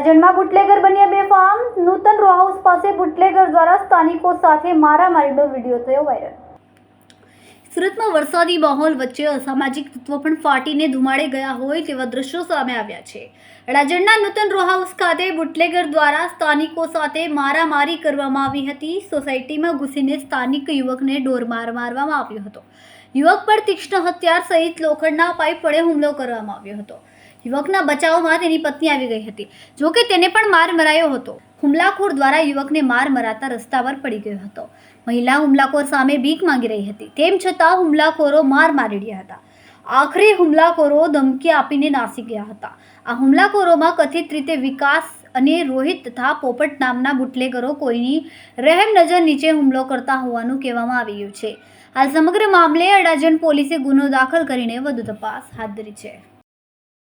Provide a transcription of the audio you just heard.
અડાજણમાં bootlegger બન્યા બેફામ Nutan row house પાસે બુટલેગર દ્વારા સ્થાનિકો સાથે મારામારીનો વીડિયો થયો વાયરલ. સુરતમાં વરસાદી માહોલ વચ્ચે અસામાજિક તત્વો પણ ફાટીને ધુમાડે ગયા હોય તેવા દ્રશ્યો સામે આવ્યા છે. અડાજણના નૂતન રો ખાતે બુટલેગર દ્વારા સ્થાનિકો સાથે મારામારી કરવામાં આવી હતી. સોસાયટીમાં ઘૂસીને સ્થાનિક યુવકને ડોરમાર મારવામાં આવ્યો હતો. યુવક પર તીક્ષ્ણ હથિયાર સહિત લોખંડના પાઇપ વડે હુમલો કરવામાં આવ્યો હતો. યુવકના બચાવમાં તેની પત્ની આવી ગઈ હતી. જોકે તેને પણ માર મરાયો હતો. હુમલાખોર દ્વારા યુવકને માર મરાતા રસ્તા પર પડી ગયો હતો. મહિલા હુમલાખોર સામે ભીખ માંગી રહી હતી. તેમ છતાં હુમલાખોરો માર મારી રહ્યા હતા. આખરે હુમલાખોરો ધમકી આપીને નાસી ગયા હતા. આ હુમલાખોરોમાં કથિત રીતે વિકાસ અને રોહિત તથા પોપટ નામના બુટલેગરો કોઈની રહેમ નજર નીચે હુમલો કરતા હોવાનું કહેવામાં આવી રહ્યું છે. હાલ સમગ્ર મામલે અડાજણ પોલીસે ગુનો દાખલ કરીને વધુ તપાસ હાથ ધરી છે.